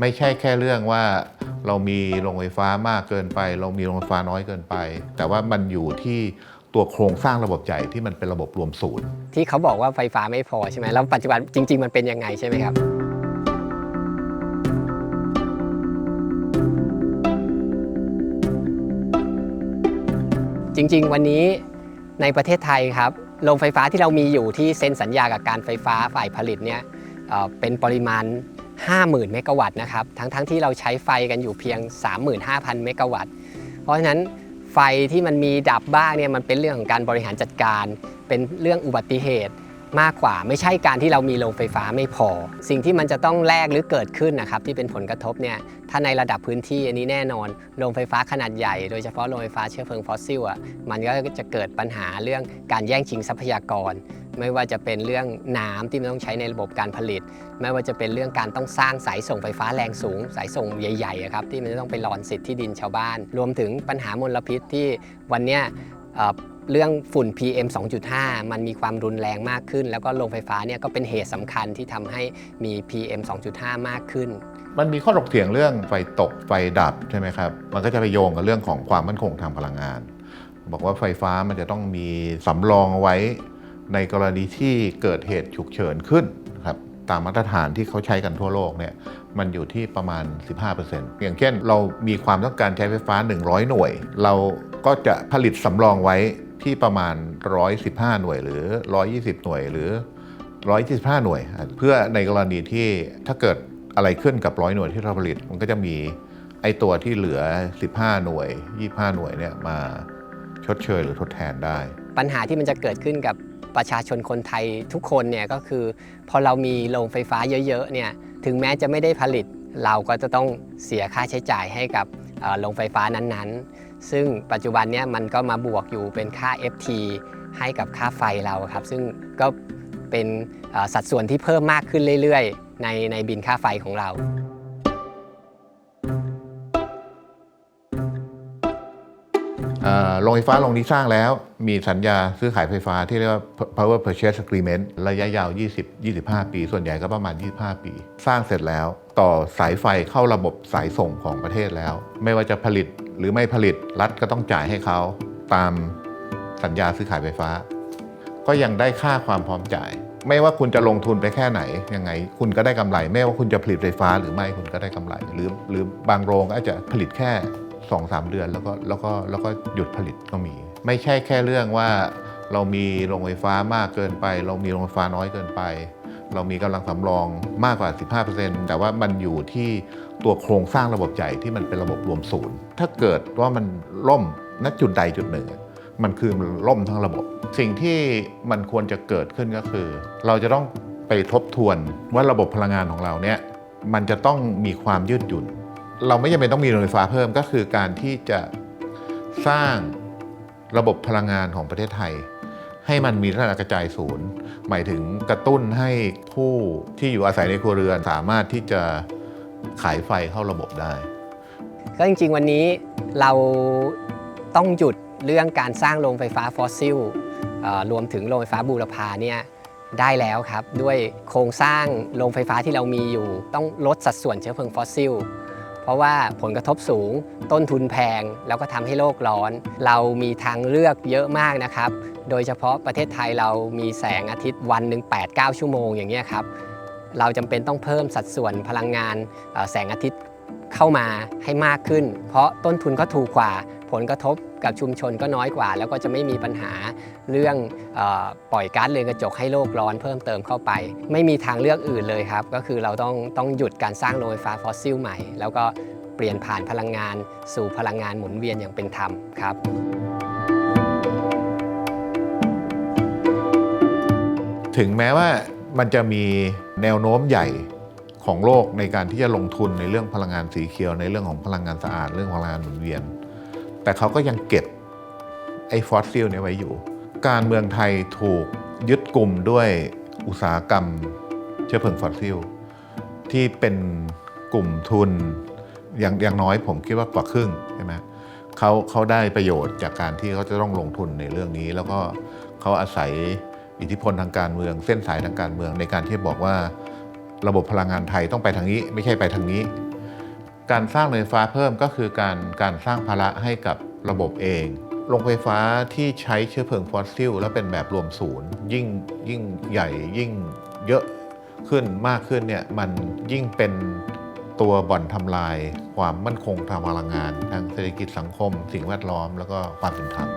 ไม่ใช่แค่เรื่องว่าเรามีโรงไฟฟ้ามากเกินไป เรามีโรงไฟฟ้าน้อยเกินไป แต่ว่ามันอยู่ที่ตัวโครงสร้างระบบใหญ่ที่มันเป็นระบบรวมศูนย์ ที่เขาบอกว่าไฟฟ้าไม่พอใช่ไหมแล้วปัจจุบันจริง ๆ มันเป็นยังไงใช่ไหมครับ จริง ๆ วันนี้ในประเทศไทยครับโรงไฟฟ้าที่เรามีอยู่ที่เซ็นสัญญากับการไฟฟ้าฝ่ายผลิตเนี่ยเเป็นปริมาณ 50,000 เมกะวัตต์นะครับ ทั้งๆทที่เราใช้ไฟกันอยู่เพียง 35,000 เมกะวัตต์ เพราะฉะนั้นไฟที่มันมีดับบ้างเนี่ยมันเป็นเรื่องของการบริหารจัดการ เป็นเรื่องอุบัติเหตุ มากกว่า ไม่ใช่การที่เรามีโรงไฟฟ้าไม่พอ สิ่งที่มันจะต้องแลกหรือเกิดขึ้นนะครับที่เป็นผลกระทบเนี่ยถ้าในระดับพื้นที่อันนี้แน่นอนโรงไฟฟ้าขนาดใหญ่โดยเฉพาะโรงไฟฟ้าเชื้อเพลิงฟอสซิลอะมันก็จะเกิดปัญหาเรื่องการแย่งชิงทรัพยากร ไม่ว่าจะเป็นเรื่องน้ำที่มันต้องใช้ในระบบการผลิต ไม่ว่าจะเป็นเรื่องการต้องสร้างสายส่งไฟฟ้าแรงสูง สายส่งใหญ่ๆอะครับที่มันจะต้องไปรอนสิทธิ์ที่ดินชาวบ้าน รวมถึงปัญหามลพิษที่วันเนี้ย เรื่องฝุ่น PM 2.5 มันมีความรุนแรงมากขึ้น แล้วก็โรงไฟฟ้าเนี่ยก็เป็นเหตุสำคัญที่ทำให้มี PM 2.5 มากขึ้น มันมีข้อถกเถียงเรื่องไฟตกไฟดับใช่ไหมครับ มันก็จะไปโยงกับเรื่องของความมั่นคงทางพลังงาน บอกว่าไฟฟ้ามันจะต้องมีสำรองไว้ในกรณีที่เกิดเหตุฉุกเฉินขึ้นครับตามมาตรฐานที่เขาใช้กันทั่วโลกเนี่ยมันอยู่ที่ประมาณ 15%อย่างเช่น เรามีความต้องการใช้ไฟฟ้า 100 หน่วย เราก็จะผลิตสำรองไว้ ที่ประมาณ 115 หน่วยหรือ 120 หน่วยหรือ125หน่วย เพื่อในกรณีที่ถ้าเกิดอะไรขึ้นกับร้อยหน่วยที่เราผลิต มันก็จะมีไอตัวที่เหลือ 15 หน่วย 25 หน่วยเนี่ยมาชดเชยหรือทดแทนได้ ปัญหาที่มันจะเกิดขึ้นกับประชาชนคนไทยทุกคนเนี่ยก็คือ พอเรามีโรงไฟฟ้าเยอะๆเนี่ยถึงแม้จะไม่ได้ผลิต เราก็จะต้องเสียค่าใช้จ่ายให้กับโรงไฟฟ้านั้นๆ ซึ่งปัจจุบันเนี่ยมันก็มาบวกอยู่เป็นค่า FT ให้กับค่าไฟเราครับ ซึ่งก็เป็นสัดส่วนที่เพิ่มมากขึ้นเรื่อยๆ ในในบินค่าไฟของเราโรงไฟฟ้าโรงที่สร้างแล้วมีสัญญาซื้อขายไฟฟ้าที่เรียกว่า power purchase agreement ระยะยาว 20-25 ปี ส่วนใหญ่ก็ประมาณ 25 ปี สร้างเสร็จแล้วต่อสายไฟเข้าระบบสายส่งของประเทศแล้ว ไม่ว่าจะผลิต หรือไม่ผลิตรัฐก็ต้องจ่ายให้เขาตามสัญญาซื้อขายไฟฟ้า ก็ยังได้ค่าความพร้อมจ่าย ไม่ว่าคุณจะลงทุนไปแค่ไหนยังไง คุณก็ได้กำไร ไม่ว่าคุณจะผลิตไฟฟ้าหรือไม่คุณก็ได้กำไร หรือหรือบางโรงก็อาจจะผลิตแค่2อสเดือนแล้วก็แล้วก็แล้วก็หยุดผลิตก็มี ไม่ใช่แค่เรื่องว่าเรามีโรงไฟฟ้ามากเกินไป เรามีโรงไฟฟ้าน้อยเกินไป เรามีกำลังสำรองมากกว่า 15%แต่ว่ามันอยู่ที่ตัวโครงสร้างระบบใหญ่ที่มันเป็นระบบรวมศูนย์ ถ้าเกิดว่ามันล่มณจุดใดจุดหนึ่ง มันคือมันล่มทั้งระบบ สิ่งที่มันควรจะเกิดขึ้นก็คือ เราจะต้องไปทบทวนว่าระบบพลังงานของเราเนี่ยมันจะต้องมีความยืดหยุ่น เราไม่จำเป็นต้องมีโรงไฟฟ้าเพิ่มก็คือการที่จะสร้างระบบพลังงานของประเทศไทย ให้มันมีลักษณะกระจายศูนย์ หมายถึงกระตุ้นให้ผู้ที่อยู่อาศัยในครัวเรือนสามารถที่จะขายไฟเข้าระบบได้ ก็จริงๆวันนี้เราต้องหยุดเรื่องการสร้างโรงไฟฟ้าฟอสซิลรวมถึงโรงไฟฟ้าบูรพาเนี่ยได้แล้วครับ ด้วยโครงสร้างโรงไฟฟ้าที่เรามีอยู่ ต้องลดสัดส่วนเชื้อเพลิงฟอสซิล ราะว่าผลกระทบสูง ต้นทุนแพง แล้วก็ทำให้โลกร้อน เรามีทางเลือกเยอะมากนะครับ โดยเฉพาะประเทศไทยเรามีแสงอาทิตย์วันหนึ่ง8-9 ชั่วโมงอย่างเงี้ยครับ เราจำเป็นต้องเพิ่มสัดส่วนพลังงานแสงอาทิตย์เข้ามาให้มากขึ้น เพราะต้นทุนก็ถูกกว่าผลกระทบ กับชุมชนก็น้อยกว่า แล้วก็จะไม่มีปัญหาเรื่องออปล่อยก๊าซเรือนกระจกให้โลกร้อนเพิ่มเติมเข้าไป ไม่มีทางเลือกอื่นเลยครับ ก็คือเราต้องต้องหยุดการสร้างโรงไฟฟ้าฟอสซิลใหม่ แล้วก็เปลี่ยนผ่านพลังงาน สู่พลังงานหมุนเวียนอย่างเป็นธรรมครับถึงแม้ว่ามันจะมีแนวโน้มใหญ่ของโลกในการที่จะลงทุนในเรื่องพลังงานสีเขียวในเรื่องของพลังงานสะอาดเรื่องพลังงานหมุนเวียน แต่เขาก็ยังเก็บไอ้ฟอสซิลเนี่ยไว้อยู่ การเมืองไทยถูกยึดกลุ่มด้วยอุตสาหกรรมเชื้อเพลิงฟอสซิลที่เป็นกลุ่มทุนอย่างอย่างน้อยผมคิดว่ากว่าครึ่งใช่ไหมเขาเขาได้ประโยชน์จากการที่เขาจะต้องลงทุนในเรื่องนี้ แล้วก็เขาอาศัยอิทธิพลทางการเมือง เส้นสายทางการเมืองในการที่บอกว่าระบบพลังงานไทยต้องไปทางนี้ ไม่ใช่ไปทางนี้ การสร้างโรงไฟฟ้าเพิ่มก็คือการการสร้างภาระให้กับระบบเองโรงไฟฟ้าที่ใช้เชื้อเพลิงฟอสซิลและเป็นแบบรวมศูนย์ ยิ่งยิ่งใหญ่ยิ่งเยอะขึ้นมากขึ้นเนี่ยมันยิ่งเป็นตัวบ่อนทำลาย ความมั่นคงทางพลังงาน ทางเศรษฐกิจสังคม สิ่งแวดล้อม แล้วก็ความเป็นธรรม